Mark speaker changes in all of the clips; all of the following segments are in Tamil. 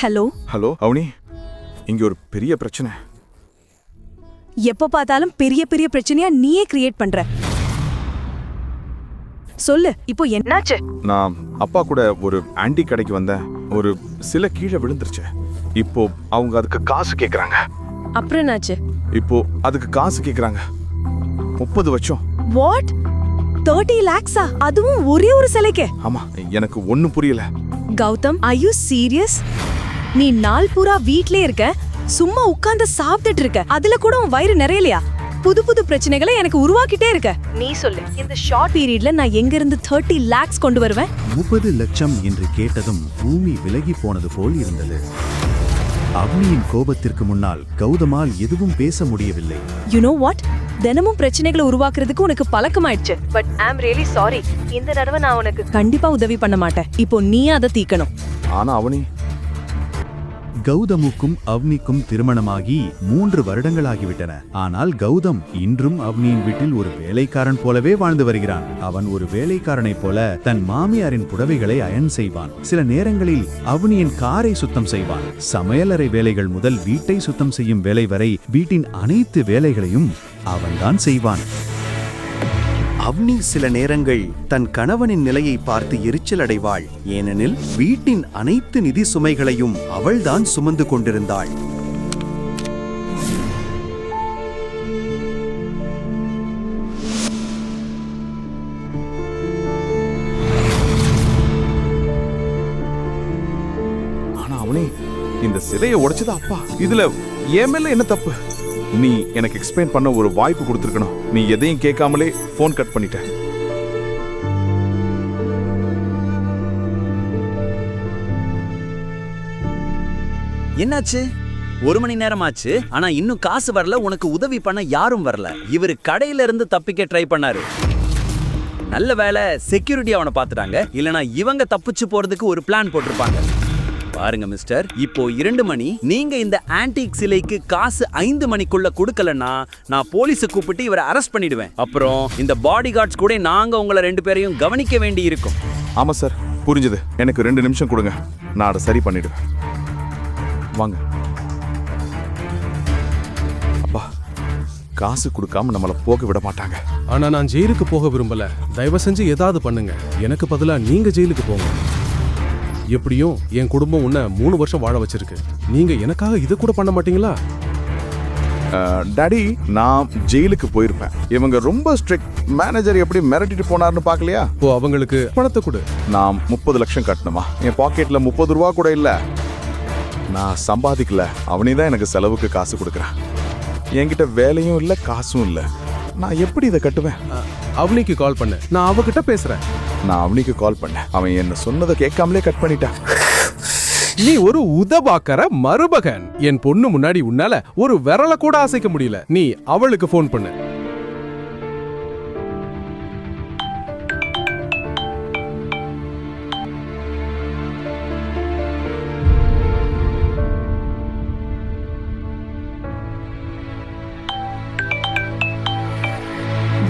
Speaker 1: ஹலோ?
Speaker 2: ஹலோ அவனி இங்க ஒரு பெரிய பிரச்சனை.
Speaker 1: எப்ப பார்த்தாலும் பெரிய பெரிய பிரச்சனையா நீயே கிரியேட் பண்ற. சொல்லு இப்போ என்னாச்சு?
Speaker 2: நான் அப்பா கூட ஒரு ஆன்டி கடைக்கு வந்தேன். ஒரு சில கீழே விழுந்துருச்சு. இப்போ அவங்க அதுக்கு காசு கேக்குறாங்க.
Speaker 1: அப்புறம் என்னாச்சு?
Speaker 2: இப்போ அதுக்கு காசு கேக்குறாங்க. முப்பது வருஷம்
Speaker 1: வாட் தேர்ட்டி லேக்ஸா அதுவும் ஒரே ஒரு சிலைக்கு?
Speaker 2: ஆமா எனக்கு ஒண்ணும் புரியல.
Speaker 1: கௌதம் ஐ யூ சீரியஸ் நீ நாள் பூரா வீட்லயே இருக்க சும்மா உட்கார்ந்து சாப்பிட்டுட்டு இருக்க. அதுல கூட உன் வயிறு நிறையலையா? புது புது பிரச்சனைகளை எனக்கு உருவாக்கிட்டே இருக்க. நீ சொல்லு இந்த ஷார்ட் பீரியட்ல நான் எங்க இருந்து தேர்ட்டி லேக்ஸ் கொண்டு வருவேன்?
Speaker 3: முப்பது லட்சம் என்று கேட்டதும் பூமி விலகி போனது போல் இருந்தது. அக்னியின் கோபத்திற்கு முன்னால் கௌதமால் எதுவும் பேச முடியவில்லை.
Speaker 1: யூ நோ வாட் தினமும் பிரச்சனைகளை உருவாக்குறதுக்கு உனக்கு பழக்கமாயிடுச்சு. But I am really sorry இந்த தடவை நான் உனக்கு கண்டிப்பா உதவி பண்ண மாட்டேன். இப்போ நீ அதை தீக்கணும்.
Speaker 2: ஆனா அவனி
Speaker 3: கௌதமுக்கும் அவ்னிக்கும் திருமணமாகி மூன்று வருடங்களாகிவிட்டன. ஆனால் கௌதம் இன்றும் அவ்னியின் வீட்டில் ஒரு வேலைக்காரன் போலவே வாழ்ந்து வருகிறான். அவன் ஒரு வேலைக்காரனைப் போல தன் மாமியாரின் புடவைகளை அயன் செய்வான். சில நேரங்களில் அவ்னியின் காரை சுத்தம் செய்வான். சமையலறை வேலைகள் முதல் வீட்டை சுத்தம் செய்யும் வேலை வரை வீட்டின் அனைத்து வேலைகளையும் அவன்தான் செய்வான். அவ்னி சில நேரங்கள் தன் கணவனின் நிலையை பார்த்து எரிச்சல் அடைவாள். ஏனெனில் வீட்டின் அனைத்து நிதி சுமைகளையும் அவள்தான் சுமந்து கொண்டிருந்தாள்.
Speaker 2: ஆனா அவனே இந்த சிலையை உடைச்சது அப்பா? இதுல என் மேல என்ன தப்பு? நீ எனக்கு எக்ஸ்பிளைன் பண்ண ஒரு வாய்ப்பு கொடுத்துருக்கணும். நீ எதையும் கேட்காமலே ஃபோன் கட் பண்ணிட்ட
Speaker 4: என்னாச்சு? ஒரு மணி நேரமாச்சு ஆனா இன்னும் காசு வரல உனக்கு உதவி பண்ண யாரும் வரல. இவர் கடையில இருந்து தப்பிக்க ட்ரை பண்ணாரு. நல்ல வேலை செக்யூரிட்டி அவனை பார்த்துட்டாங்க. இல்லனா இவங்க தப்பிச்சு போறதுக்கு ஒரு பிளான் போட்டிருப்பாங்க. பாருங்க மிஸ்டர். இப்போ இரண்டு மணி. நீங்க இந்த ஆன்டிக் சிலைக்கு காசு ஐந்து மணிக்குள்ள கொடுக்கலன்னா நான் போலீஸை கூப்பிட்டு இவரை அரெஸ்ட் பண்ணிடுவேன். அப்புறம் இந்த பாடி கார்ட்ஸ் கூட நாங்க உங்களை ரெண்டு பேரையும் கவனிக்க வேண்டி இருக்கும்
Speaker 2: ஆமா சார் புரிஞ்சுது. எனக்கு ரெண்டு நிமிஷம் கொடுங்க. நான் அதை சரி பண்ணிடுவேன் வாங்க. அப்பா காசு கொடுக்காம நம்மள போக விட மாட்டாங்க.
Speaker 5: ஆனா நான் ஜெயிலுக்கு போக விரும்பல. தயவு செஞ்சு ஏதாவது பண்ணுங்க. எனக்கு பதிலா நீங்க ஜெயிலுக்கு போங்க. எப்படியும் என் குடும்பம் உன்னை மூணு வருஷம் வாழ வச்சிருக்கு. நீங்க எனக்காக இதை கூட பண்ண மாட்டீங்களா?
Speaker 2: டாடி நான் ஜெயிலுக்கு போயிருப்பேன். இவங்க ரொம்ப ஸ்ட்ரிக்ட் மேனேஜர் எப்படி மிரட்டிட்டு போனார்னு பார்க்கலையா?
Speaker 5: இப்போ அவங்களுக்கு பணத்தை கொடு.
Speaker 2: நான் முப்பது லட்சம் கட்டணுமா? என் பாக்கெட்ல முப்பது ரூபா கூட இல்ல. நான் சம்பாதிக்கல. அவனே தான் எனக்கு செலவுக்கு காசு கொடுக்குறான். என்கிட்ட வேலையும் இல்ல காசும் இல்ல. நான் எப்படி இதை கட்டுவேன்?
Speaker 5: அவனிக்கு கால் பண்ணு. நான் அவகிட்ட பேசுறேன்.
Speaker 2: நான் அவனுக்கு கால் பண்ணேன். அவன் என்ன சொன்னதை கேட்காமலே கட் பண்ணிட்டான்.
Speaker 5: நீ ஒரு உதபாக்கற மருமகன். என் பொண்ணு முன்னாடி உன்னால ஒரு விரல கூட அசைக்க முடியல. நீ அவளுக்கு ஃபோன் பண்ணு.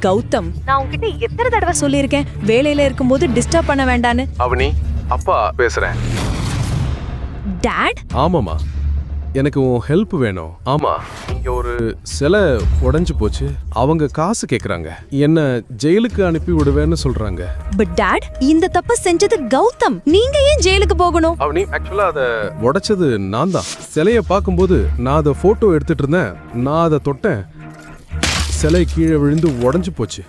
Speaker 1: கௌதம். நான் உன்கிட்ட எத்தனை தடவை சொல்லியிருக்கேன்? வேலையில இருக்கும்போது டிஸ்டர்ப் பண்ண வேண்டான்னு.
Speaker 5: அவனி அப்பா பேசுறேன்.
Speaker 1: டாட்
Speaker 5: ஆமாமா எனக்கு உன் ஹெல்ப் வேணும். ஆமா. இங்க ஒரு சிலை உடைஞ்சு போச்சு. அவங்க காசு கேக்குறாங்க. என்ன ஜெயிலுக்கு அனுப்பி விடுவேன்னு சொல்றாங்க.
Speaker 1: பட் டாட் இந்த தப்ப செஞ்சது கௌதம். நீங்க ஏன் ஜெயிலுக்கு போகணும்?
Speaker 5: அவனி ஆக்சுவலா அத உடைச்சது நான் தான் சிலைய பார்க்கும்போது நான் அதை போட்டோ எடுத்துட்டு இருந்தேன். நான் அதை தொட்டேன். சிலை கீழே விழுந்து உடைஞ்சு போச்சு.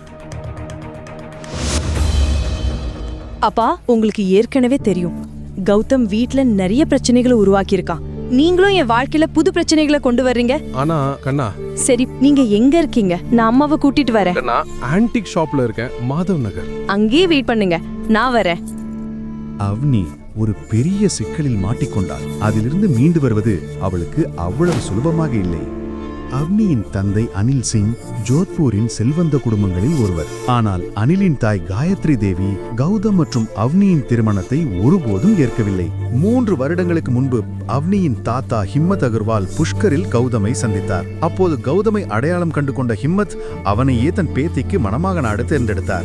Speaker 1: அப்பா உங்களுக்கு ஏற்கனவே தெரியும். கௌதம் வீட்ல நிறைய பிரச்சனைகளை உருவாக்கியிருக்கான். நீங்களும் என் வாழ்க்கையில புது பிரச்சனைகளை கொண்டு வர்றீங்க?
Speaker 5: ஆனா கண்ணா.
Speaker 1: சரி நீங்க எங்க இருக்கீங்க? நான் அம்மாவை கூட்டிட்டு வரேன்.
Speaker 5: நான் ஆன்டிக் ஷாப்ல இருக்கேன் மாதவ் நகர்.
Speaker 1: அங்கேயே வெயிட் பண்ணுங்க. நான் வரேன்.
Speaker 3: அவ்னி ஒரு பெரிய சிக்கலில் மாட்டிக்கொண்டாள். அதிலிருந்து மீண்டு வருவது அவளுக்கு அவ்வளவு சுலபமாக இல்லை. அவ்னியின் தந்தை அனில் சிங் ஜோத்பூரின் செல்வந்த குடும்பங்களில் ஒருவர். ஆனால் அனிலின் தாய் காயத்ரி தேவி கௌதம் மற்றும் அவ்னியின் திருமணத்தை ஒருபோதும் ஏற்கவில்லை. மூன்று வருடங்களுக்கு முன்பு அவ்னியின் தாத்தா ஹிம்மத் அகர்வால் புஷ்கரில் கௌதமை சந்தித்தார். அப்போது கௌதமை அடையாளம் கண்டு கொண்ட ஹிம்மத் அவனையே தன் பேத்திக்கு மணமாக நாடு தேர்ந்தெடுத்தார்.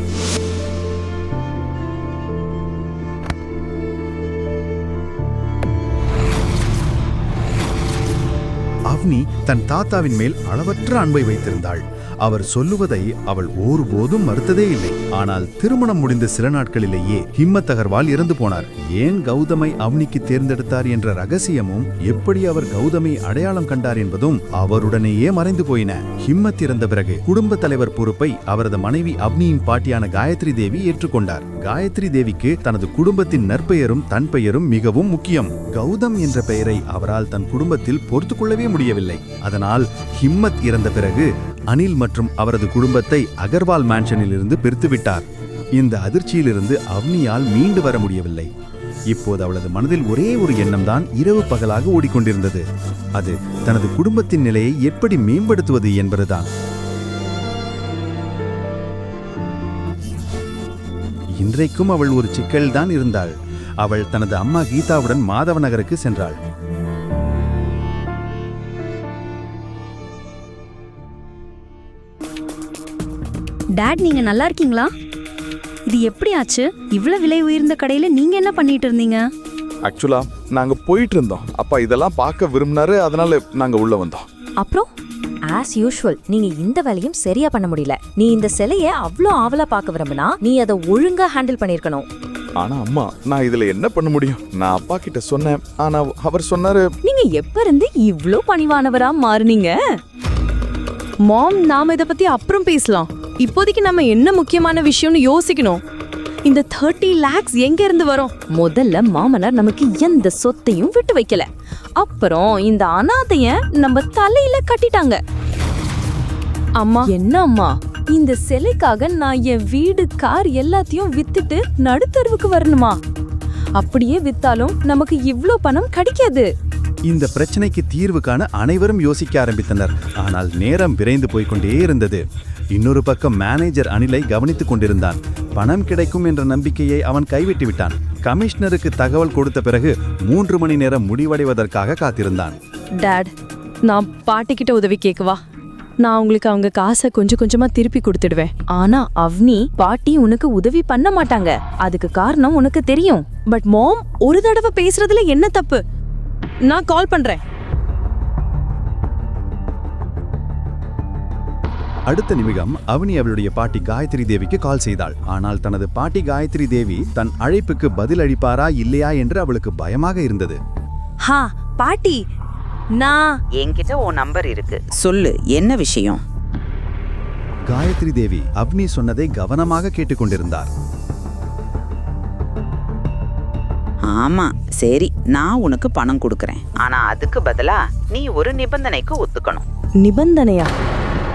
Speaker 3: தன் தாத்தாவின் மேல் அளவற்ற அன்பை வைத்திருந்தாள். அவர் சொல்லுவதை அவள் ஒருபோதும் மறுத்ததே இல்லை. ஆனால் திருமணம் முடிந்த சில நாட்களிலேயே ஹிம்மத் அகர்வால் இறந்து போனார். ஏன் கௌதமை அவ்னிக்கு தேர்ந்தெடுத்தார் என்ற ரகசியமும் எப்படி அவர் கௌதமை அடையாளம் கண்டார் என்பதும் அவருடனேயே மறைந்து போயின. ஹிம்மத் இறந்த பிறகு குடும்ப தலைவர் பொறுப்பை அவரது மனைவி அவ்னியின் பாட்டியான காயத்ரி தேவி ஏற்றுக்கொண்டார். காயத்ரி தேவிக்கு தனது குடும்பத்தின் நற்பெயரும் தன் பெயரும் மிகவும் முக்கியம். கௌதம் என்ற பெயரை அவரால் தன் குடும்பத்தில் பொறுத்துக்கொள்ளவே முடியவில்லை. அதனால் ஹிம்மத் இறந்த பிறகு அனில் மற்றும் அவரது குடும்பத்தை அகர்வால் மேன்ஷனில் இருந்து பிரித்துவிட்டார். இந்த அதிர்ச்சியிலிருந்து அவ்னியால் மீண்டு வர முடியவில்லை. இப்போது அவளது மனதில் ஒரே ஒரு எண்ணம்தான் இரவு பகலாக ஓடிக்கொண்டிருந்தது. அது தனது குடும்பத்தின் நிலையை எப்படி மேம்படுத்துவது என்பதுதான். இன்றைக்கும் அவள் ஒரு சிக்கல்தான் இருந்தாள். அவள் தனது அம்மா கீதாவுடன் மாதவ நகருக்கு சென்றாள்.
Speaker 6: டாட் நீங்க நல்லா இருக்கீங்களா? இது எப்படி ஆச்சு? இவ்வளவு விலை உயர்ந்த கடையில நீங்க என்ன பண்ணிட்டு இருந்தீங்க?
Speaker 2: ஆக்சுவலா நாங்க போயிட்டு இருந்தோம். அப்பா இதெல்லாம் பார்க்க விரும்பினாரு அதனால நாங்க உள்ள வந்தோம்.
Speaker 7: அப்புறம்? ஆஸ் யூஷுவல் நீங்க இந்த வேலையும் சரியா பண்ண முடியல. நீ இந்த சிலைய அவ்ளோ ஆவலா பார்க்க விரும்பினா நீ அதை ஒழுங்கா ஹேண்டில் பண்ணிருக்கணும்
Speaker 2: ஆனா அம்மா நான் இதுல என்ன பண்ண முடியும்? நான் அப்பா கிட்ட சொன்னேன். ஆனா அவர் சொன்னாரு
Speaker 1: நீங்க எப்ப இருந்து இவ்ளோ பணிவானவரா மாறுனீங்க? மாம் நாம இத பத்தி அப்புறம் பேசலாம். இப்போதைக்கு நம்ம என்ன முக்கியமான விஷயம்னு யோசிக்கணும்? இந்த தேர்ட்டி லேக்ஸ் எங்க இருந்து வரும்?
Speaker 7: முதல்ல மாமனார் நமக்கு எந்த சொத்தையும் விட்டு வைக்கல. அப்புறம் இந்த அனாதைய நம்ம தலையில கட்டிட்டாங்க.
Speaker 1: அம்மா
Speaker 7: என்ன அம்மா இந்த சிலைக்காக நான் என் வீடு கார் எல்லாத்தையும் வித்துட்டு நடுத்தருவுக்கு வரணுமா? அப்படியே வித்தாலும் நமக்கு இவ்ளோ பணம் கிடைக்காது.
Speaker 3: இந்த பிரச்சனைக்கு தீர்வு காண அனைவரும் யோசிக்க ஆரம்பித்தனர். ஆனால் நேரம் விரைந்து போய்கொண்டே இருந்தது. இன்னொரு பக்கம் மேனேஜர் அனிலை கவனித்துக் கொண்டிருந்தான். பணம் கிடைக்கும் என்ற நம்பிக்கையை அவன் கைவிட்டு விட்டான். கமிஷனருக்கு தகவல் கொடுத்த பிறகு மூன்று மணி நேரம் முடிவடைவதற்காக காத்திருந்தான்.
Speaker 1: டேட் நான் பாட்டிக்கிட்ட உதவி கேட்கவா நான் உங்களுக்கு அவங்க காசை கொஞ்சம் கொஞ்சமா திருப்பி கொடுத்துடுவேன்.
Speaker 7: ஆனா அவ்னி பாட்டி உனக்கு உதவி பண்ண மாட்டாங்க. அதுக்கு காரணம் உனக்கு தெரியும்.
Speaker 1: பட் மாம் ஒரு தடவை பேசுறதுல என்ன தப்பு? நான் கால் பண்றேன்.
Speaker 3: அடுத்த நிமிடம் அவனி அவளுடைய பாட்டி காயத்ரி தேவிக்கு கால் செய்தாள். ஆனால் தனது பாட்டி காயத்ரி தேவி தன் அழைப்புக்கு பதில் அளிப்பாரா இல்லையா என்று அவளுக்கு பயமாக இருந்தது.
Speaker 1: ஹா பாட்டி நான்
Speaker 8: என்கிட்ட உன் நம்பர் இருக்கு. சொல்லு என்ன விஷயம்?
Speaker 3: காயத்ரி தேவி அவ்னி சொன்னதை கவனமாக கேட்டுக்கொண்டிருந்தார்.
Speaker 8: ஆமா சரி நான் உனக்கு பணம் கொடுக்கறேன். ஆனா அதுக்கு பதிலா நீ ஒரு நிபந்தனைக்கு ஒத்துக்கணும்.
Speaker 1: நிபந்தனையா?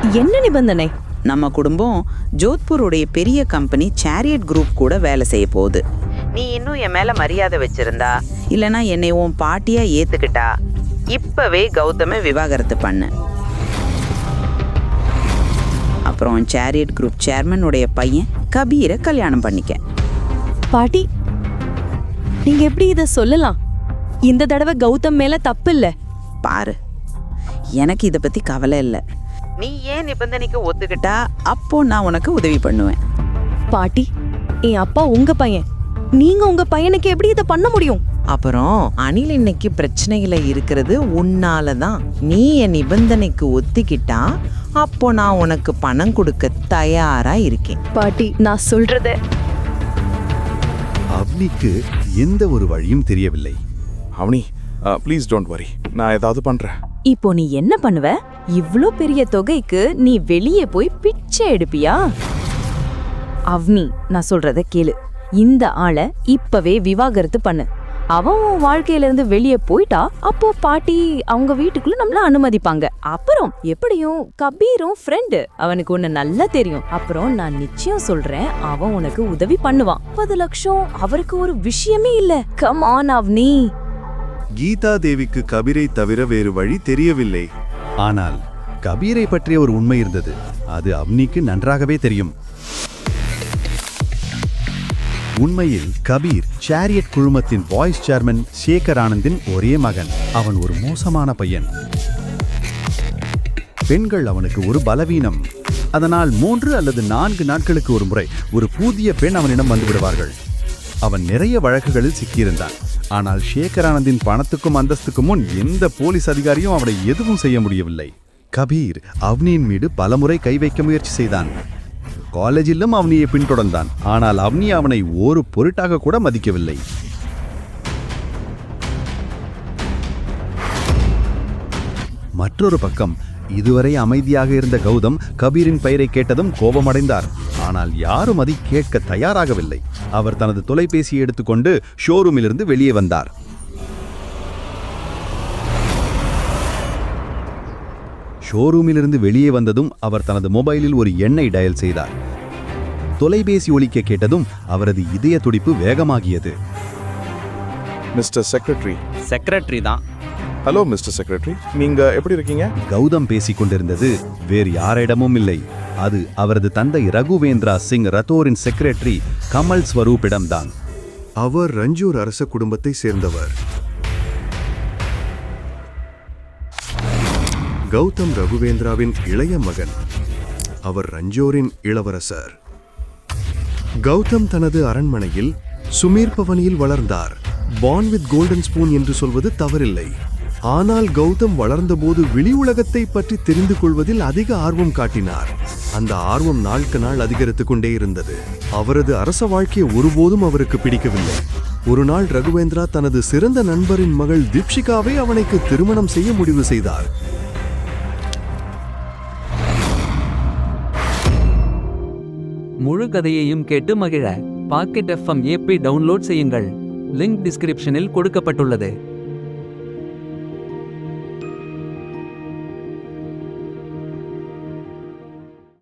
Speaker 1: என்ன நிபந்தனை?
Speaker 8: நம்ம குடும்பம் ஜோத்பூருடைய பெரிய கம்பெனி சேரியட் குரூப் கூட வேலை செய்ய போகுது. நீ இன்னும் என் மேல மரியாதை வச்சிருந்தா இல்லனா என்னை உன் பாட்டியா ஏத்துக்கிட்டா? இப்பவே கௌதம விவாகரத்து பண்ணு. அப்புறம் சேரியட் குரூப் சேர்மனுடைய பையன் கபீரை கல்யாணம் பண்ணிக்க.
Speaker 1: பாட்டி நீங்க எப்படி இத சொல்லலாம்? இந்த தடவை கௌதம் மேல தப்பு இல்ல.
Speaker 8: பாரு எனக்கு இதை பத்தி கவலை இல்லை. நீ ஏன் நிபந்தனைக்கு ஒத்துக்கிட்டா அப்போ நான் உனக்கு உதவி பண்ணுவேன்.
Speaker 1: பாட்டி என் அப்பா உங்க பையன். நீங்க உங்க பையனுக்கு எப்படி இத பண்ண முடியும்?
Speaker 9: அப்புறம் அனில் இன்னைக்கு பிரச்சனையில இருக்கிறது உன்னால தான். நீ என் நிபந்தனைக்கு ஒத்திக்கிட்டா அப்போ நான் உனக்கு பணம் கொடுக்க தயாரா இருக்கேன்.
Speaker 1: பாட்டி நான் சொல்றத
Speaker 3: அவ்னிக்கு எந்த ஒரு வழியும் தெரியவில்லை.
Speaker 2: அவனி ப்ளீஸ் டோன்ட் வரி நான் ஏதாவது பண்றேன்.
Speaker 7: இப்போ நீ என்ன பண்ணுவ? இவ்ளோ பெரிய தொகைக்கு நீ வெளியே போய் பிச்சை எடுப்பியா? அவ்னி நான் சொல்றத கேளு. இந்த ஆளை இப்பவே விவாகரத்து பண்ணு. அவன் உன் வாழ்க்கையில இருந்து வெளியே போயிட்டா அப்போ பாட்டி அவங்க வீட்டுக்குள்ள நம்மள அனுமதிப்பாங்க. அப்புறம் எப்படியும் கபீரும் ஃப்ரெண்டு அவனுக்கு உன்னை நல்லா தெரியும். அப்புறம் நான் நிச்சயம் சொல்றேன் அவன் உனக்கு உதவி பண்ணுவான். முப்பது லட்சம் அவருக்கு ஒரு விஷயமே இல்ல. Come on Avni.
Speaker 3: கீதா தேவிக்கு கபீரை தவிர வேறு வழி தெரியவில்லை. ஆனால் கபீரை பற்றிய ஒரு உண்மை இருந்தது. அது அவ்னிக்கு நன்றாகவே தெரியும். உண்மையில் கபீர் சேரியட் குழுமத்தின் வாய்ஸ் சேர்மன் சேகர் ஆனந்தின் ஒரே மகன். அவன் ஒரு மோசமான பையன். பெண்கள் அவனுக்கு ஒரு பலவீனம். அதனால் மூன்று அல்லது நான்கு நாட்களுக்கு ஒரு முறை ஒரு புதிய பெண் அவனிடம் வந்து விடுவார்கள். அவன் நிறைய வழக்குகளில் சிக்கியிருந்தான். ஆனால் சேகர் ஆனந்தின் பணத்துக்கும் அந்தஸ்துக்கும் முன் எந்த போலீஸ் அதிகாரியும் அவனை எதுவும் செய்ய முடியவில்லை. கபீர் அவனியின் மீது பலமுறை கை வைக்க முயற்சி செய்தான். காலேஜிலும் அவனியை பின்தொடர்ந்தான். ஆனால் அவனி அவனை ஒரு பொருட்டாக கூட மதிக்கவில்லை. மற்றொரு பக்கம் இதுவரை அமைதியாக இருந்த கௌதம் கபீரின் பெயரை கேட்டதும் கோபமடைந்தார். ஆனால் யாரும் அதை கேட்க தயாராகவில்லை. அவர் தனது தொலைபேசியை எடுத்துக்கொண்டு ஷோரூமிலிருந்து வெளியே வந்தார். ஷோரூமிலிருந்து வெளியே வந்ததும் அவர் தனது மொபைலில் ஒரு எண்ணை டயல் செய்தார். தொலைபேசி ஒலிக்க கேட்டதும் அவரது இதய துடிப்பு வேகமாகியது.
Speaker 2: Mister secretary.
Speaker 4: செக்ரட்டரி தான்.
Speaker 2: ஹலோ மிஸ்டர் செக்ரட்டரி நீங்க எப்படி இருக்கீங்க?
Speaker 3: கௌதம் பேசிக் கொண்டிருந்தது வேறு யாரிடமும் இல்லை. அது அவரது தந்தை ரகுவேந்திரா சிங் ரத்தோரின் செக்ரட்டரி கமல் ஸ்வரூப்பிடம்தான்
Speaker 10: அவர் ரஞ்சூர் அரச குடும்பத்தை சேர்ந்தவர். கௌதம் ரகுவேந்திராவின் இளைய மகன். அவர் ரஞ்சோரின் இளவரசர். கௌதம் தனது அரண்மனையில் சுமீர் பவனியில் வளர்ந்தார். பான் வித் கோல்டன் ஸ்பூன் என்று சொல்வது தவறில்லை. ஆனால் கௌதம் வளர்ந்தபோது வெளி உலகத்தை பற்றி தெரிந்து கொள்வதில் அதிக ஆர்வம் காட்டினார். அந்த ஆர்வம் நாளுக்கு நாள் அதிகரித்துக் கொண்டே இருந்தது. அவரது அரச வாழ்க்கையை ஒருபோதும் அவருக்கு பிடிக்கவில்லை. ஒரு நாள் ரகுவேந்திரா தனது சிறந்த நண்பரின் மகள் தீப்ஷிகாவை அவனுக்கு திருமணம் செய்ய முடிவு செய்தார்.
Speaker 11: முழு கதையையும் கேட்டு மகிழ பாக்கெட் எஃப்எம் ஏபி டவுன்லோட் செய்யுங்கள். லிங்க் டிஸ்கிரிப்ஷனில் கொடுக்கப்பட்டுள்ளது.